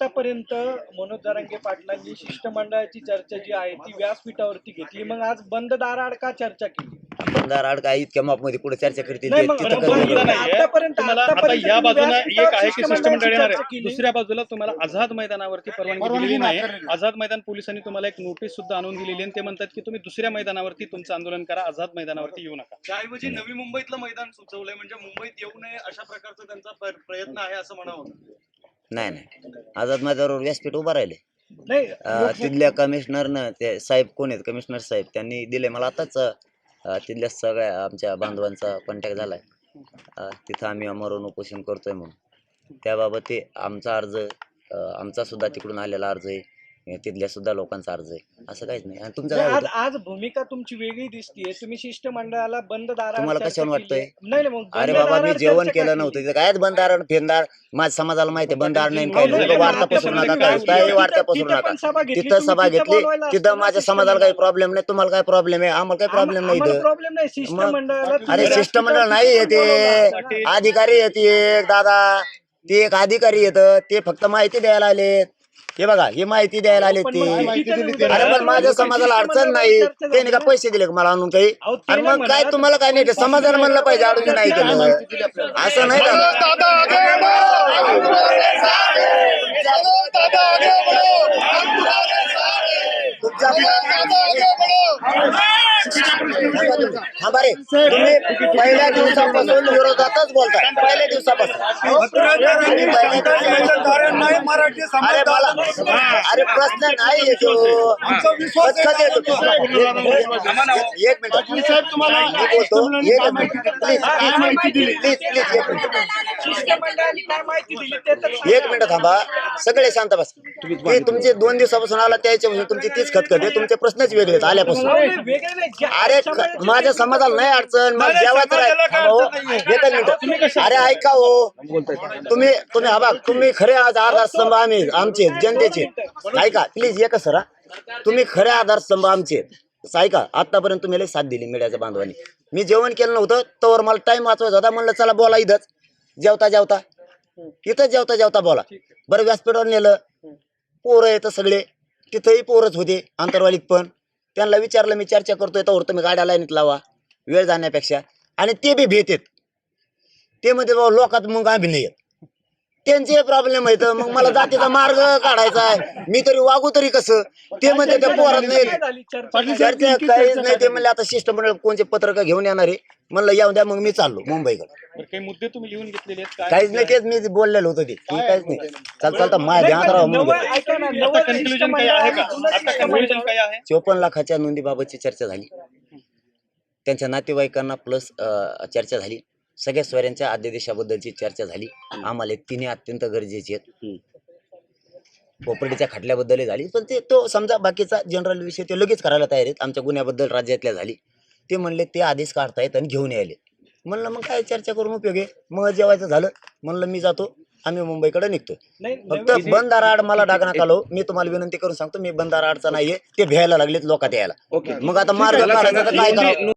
आतापर्यंत मनोज जरांगे पाटलांनी शिष्टमंडळाची चर्चा जी आहे ती व्यासपीठावरती घेतली. मग आज बंद दाराआड का चर्चा केली? आमदार आड काय इतक्या मापमध्ये कुठे चर्चा करतील नाही ते? मग तिथं बंद करतील. मुद्दा नाहीये. आतापर्यंत- तुम्हाला आता आतापर्यंत या बाजूला एक आहे की शिष्टमंडळ येणार चर्चा आहे? केली. दुसऱ्या बाजूला तुम्हाला आझाद मैदानावरती परवानगी दिलेली नाही. आझाद मैदान पोलिसांनी तुम्हाला एक नोटीस सुद्धा आणून दिलेली आणि ते म्हणतात की तुम्ही दुसऱ्या मैदानावरती तुमचं आंदोलन करा. आझाद मैदानावरती येऊ नका. त्याऐवजी नवी मुंबईतलं मैदान सुचवलंय. म्हणजे मुंबईत येऊ नये अशा प्रकारचा त्यांचा प्र- प्रयत्न आहे असं म्हणावं. नाही नाही. आझाद मैदानावर व्यासपीठ उभा राहिले. नाही अं, तिथल्या कमिशनरनं ते साहेब कोण आहेत? कमिशनर साहेब त्यांनी दिले. मला आताच अं, तिथल्या सगळ्या आमच्या बांधवांचा कॉन्टॅक्ट झालाय. अं, तिथं आम्ही अमरून उपोषण करतोय म्हणून. त्याबाबत ते आमचा अर्ज अं, आमचा सुद्धा तिकडून आलेला अर्ज आहे. तिथल्या सुद्धा लोकांचा अर्ज आहे. असं काहीच नाही. आणि तुमचं काय आज होतं? आज भूमिका तुमची वेगळी दिसतीये. तुम्ही शिष्टमंडळाला बंद दाराआड तुम्हाला चर्चा कशावरून केली आहे. वाटतंय? नाही नाही, मग अरे बंद बाबा मी दाराआड जेवण चर्चा केलं? नव्हतं. तिथं काय बंदार फेंदार माझ्या समाजाला माहिती आहे बंदार नाही काय वार्ता पसरू नका. काय वार्ता पसरू नका. पण सभा घेतली, तिथं सभा घेतली. तिथं माझ्या समाजाला काही. प्रॉब्लेम नाही. तुम्हाला काय प्रॉब्लेम आहे? आम्हाला काही प्रॉब्लेम नाही आम्हाला इथं. प्रॉब्लेम नाही. शिष्टमंडळाला अरे तुम्ही शिष्टमंडळ नाही येते. अधिकारी येते. एक दादा ते एक अधिकारी येत. ते फक्त माहिती द्यायला आले हे बघा हे माहिती द्यायला आले पण ते. मग माहिती दिली अरे. पण माझ्या समाजाला अडचण नाही. त्याने का पैसे दिले का मला आणून काही? अहो, ते अरे नाही मग काय. तुम्हाला काय नाही? ते समाजाला म्हणलं पाहिजे अडचण नाही केलं असं नाही का थांबा रे. तुम्ही पहिल्या दिवसापासून विरोधातच बोलताय. पहिल्या दिवसापासून. अरे मला अरे प्रश्न नाही येतो कधी येतो एक मिनिट साहेब तुम्हाला मी बोलतो. एक minute. Please please please please एक मिनिट. एक मिनिट थांबा. सगळे शांत बस. ते तुमचे दोन दिवसापासून आला त्याच्यापासून तुमची तीच खतखत आहे तुमचे प्रश्नच वेगळे आहेत आल्यापासून. अरे माझ्या समाजाला नाही अडचण मला जेवायचं थांबा हो. एकच मिनिट. अरे ऐका हो. तुम्ही तुम्ही हा बघ तुम्ही खरे आज आधारस्तंभ आम्ही आमचे जनतेचे ऐका प्लीज एकच सर तुम्ही खरे आधारस्तंभ आमचे आहेत. ऐका आतापर्यंत तुम्ही लई साथ दिली मीडियाच्या बांधवांनी. मी जेवण केलं नव्हतं तर मला टाइम वाचवायचा होता म्हणलं चला बोला इथंच. जेवता जेवता. इथं जेवता जेवता बोला. बरं व्यासपीठावर नेलं. पोरं येतं सगळे. तिथंही पोरच होते आंतरवालीत पण. त्यांना विचारलं मी चर्चा करतोय तर तुम्ही गाड्या लाईनीत लावा वेळ जाण्यापेक्षा. आणि ते बी भेटेत. ते म्हणते बाबा लोकात मग आम्ही नाही येत. त्यांचे प्रॉब्लेम आहेत. मग मला जातीचा मार्ग काढायचा आहे. मी तरी वागू तरी कसं? ते म्हणते त्या पोरात नाही. चर्चा काहीच नाही. ते म्हणले आता शिष्टमंडळ कोणते पत्रक घेऊन येणार आहे? म्हणलं येऊ द्या मग मी चाललो मुंबईकडे. काही मुद्दे तुम्ही लिहून घेतलेले काहीच नाही तेच मी बोललेलो होतो ते. की काहीच नाही. चाल चालता माझ्या ध्यानात राहा म्हणून नवं- गेलो. ऐका ना, आता नवं कन्क्लुजन काही आहे का? शिष्टमंडळ- आता कन्क्लुजन काही आहे? चोपन्न लाखाच्या नोंदीबाबतची चर्चा झाली. त्यांच्या नातेवाईकांना प्लस चर्चा झाली. सगळ्या स्वऱ्यांच्या आद्यदेशाबद्दलची चर्चा झाली. आम्हाला तिन्ही अत्यंत गरजेचे आहेत. प्रॉपर्टीच्या खटल्याबद्दलही झाली. पण ते तो समजा बाकीचा जनरल विषय ते लगेच करायला तयार आहेत. आमच्या गुन्ह्याबद्दल राज्यातल्या झाली. ते म्हणले ते आदेश काढतायत आणि घेऊन यायले. म्हणलं मग काय चर्चा करून उपयोग आहे? मग जेवायचं झालं. म्हणलं मी जातो. आम्ही मुंबईकडे निघतो. फक्त बंद आड मला डाग नका लावू. मी तुम्हाला विनंती करून सांगतो मी बंद आडचा नाहीये. ते भ्यायला लागलेत लोकात यायला. मग आता मार्ग काय करावं?